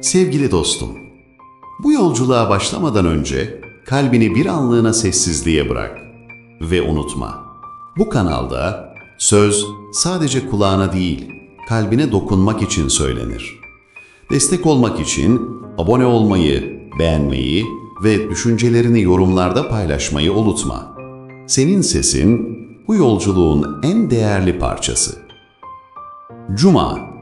Sevgili dostum, bu yolculuğa başlamadan önce kalbini bir anlığına sessizliğe bırak ve unutma. Bu kanalda söz sadece kulağına değil, kalbine dokunmak için söylenir. Destek olmak için abone olmayı, beğenmeyi ve düşüncelerini yorumlarda paylaşmayı unutma. Senin sesin bu yolculuğun en değerli parçası. Cuma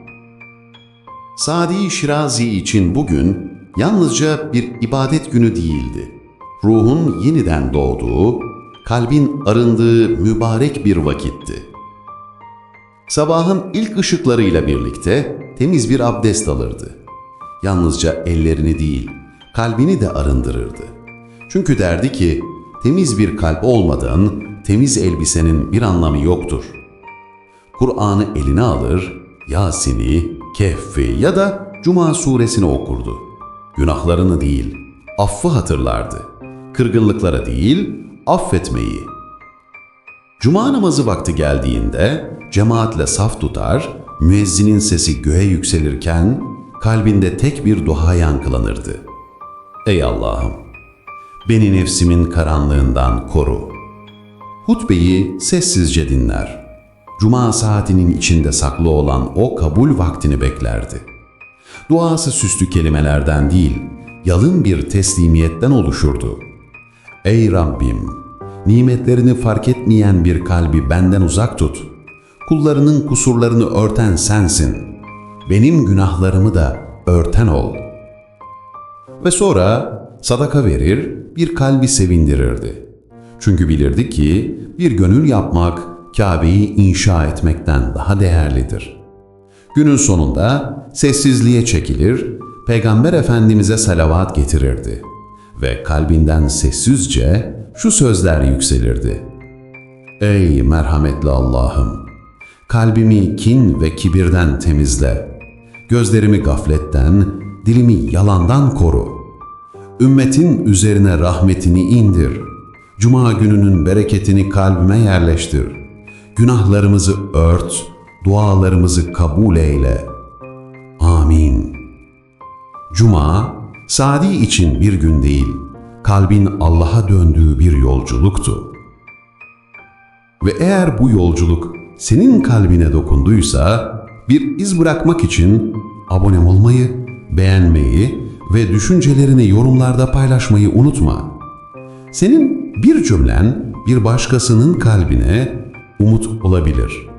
Sadi Şirazi için bugün yalnızca bir ibadet günü değildi. Ruhun yeniden doğduğu, kalbin arındığı mübarek bir vakitti. Sabahın ilk ışıklarıyla birlikte temiz bir abdest alırdı. Yalnızca ellerini değil, kalbini de arındırırdı. Çünkü derdi ki, temiz bir kalp olmadan temiz elbisenin bir anlamı yoktur. Kur'an'ı eline alır, Yasin'i, Kehf'i ya da Cuma suresini okurdu. Günahlarını değil, affı hatırlardı. Kırgınlıklara değil, affetmeyi. Cuma namazı vakti geldiğinde cemaatle saf tutar, müezzinin sesi göğe yükselirken kalbinde tek bir dua yankılanırdı. Ey Allah'ım! Beni nefsimin karanlığından koru. Hutbeyi sessizce dinler. Cuma saatinin içinde saklı olan o kabul vaktini beklerdi. Duası süslü kelimelerden değil, yalın bir teslimiyetten oluşurdu. Ey Rabbim! Nimetlerini fark etmeyen bir kalbi benden uzak tut. Kullarının kusurlarını örten sensin. Benim günahlarımı da örten ol. Ve sonra sadaka verir, bir kalbi sevindirirdi. Çünkü bilirdi ki bir gönül yapmak Kabe'yi inşa etmekten daha değerlidir. Günün sonunda sessizliğe çekilir, Peygamber Efendimiz'e salavat getirirdi ve kalbinden sessizce şu sözler yükselirdi. Ey merhametli Allah'ım! Kalbimi kin ve kibirden temizle. Gözlerimi gafletten, dilimi yalandan koru. Ümmetin üzerine rahmetini indir. Cuma gününün bereketini kalbime yerleştir. Günahlarımızı ört, dualarımızı kabul eyle. Amin. Cuma, Sadi için bir gün değil, kalbin Allah'a döndüğü bir yolculuktu. Ve eğer bu yolculuk senin kalbine dokunduysa, bir iz bırakmak için abone olmayı, beğenmeyi ve düşüncelerini yorumlarda paylaşmayı unutma. Senin bir cümlen bir başkasının kalbine umut olabilir.''